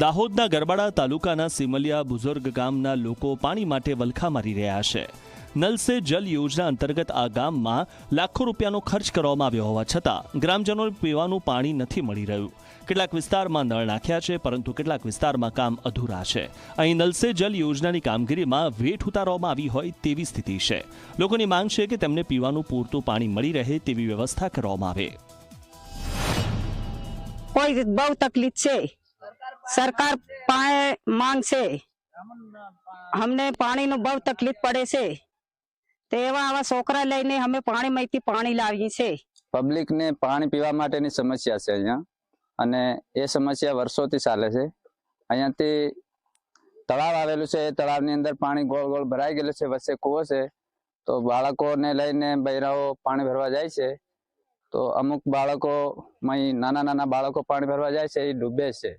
દાહોદના ગરબાડા તાલુકાના સિમલિયા બુઝુર્ગ ગામના લોકો પાણી માટે વલખા મારી રહ્યા છે. નલ સે જલ યોજના અંતર્ગત આ ગામમાં લાખો રૂપિયાનો ખર્ચ કરવામાં આવ્યો હોવા છતાં ગ્રામજનોને પીવાનું પાણી નથી મળી રહ્યું. કેટલાક વિસ્તારમાં નળ નાખ્યા છે, પરંતુ કેટલાક વિસ્તારમાં કામ અધૂરા છે. અહીં નલ સે જલ યોજનાની કામગીરીમાં વેઠ ઉતારવામાં આવી હોય તેવી સ્થિતિ છે. લોકોની માંગ છે કે તેમને પીવાનું પૂરતું પાણી મળી રહે તેવી વ્યવસ્થા કરવામાં આવે. કોઈ બહુ તકલીફ છે. સરકાર પાસે માંગ છે. અમને પાણીનો બહુ તકલીફ પડે છે. તો એવા આવા છોકરા લઈને અમે પાણીમાંથી પાણી લાવીએ છે. પબ્લિકને પાણી પીવા માટેની સમસ્યા છે અહીંયા. અને એ સમસ્યા વર્ષોથી ચાલે છે. અહીંયાથી તળાવ આવેલું છે, એ તળાવની અંદર પાણી ગોળ ગોળ ભરાઈ ગયેલું છે, વચ્ચે કૂવો છે. તો બાળકોને લઈને બૈરાઓ પાણી ભરવા જાય છે. તો અમુક બાળકો નાના નાના બાળકો પાણી ભરવા જાય છે, એ ડૂબે છે.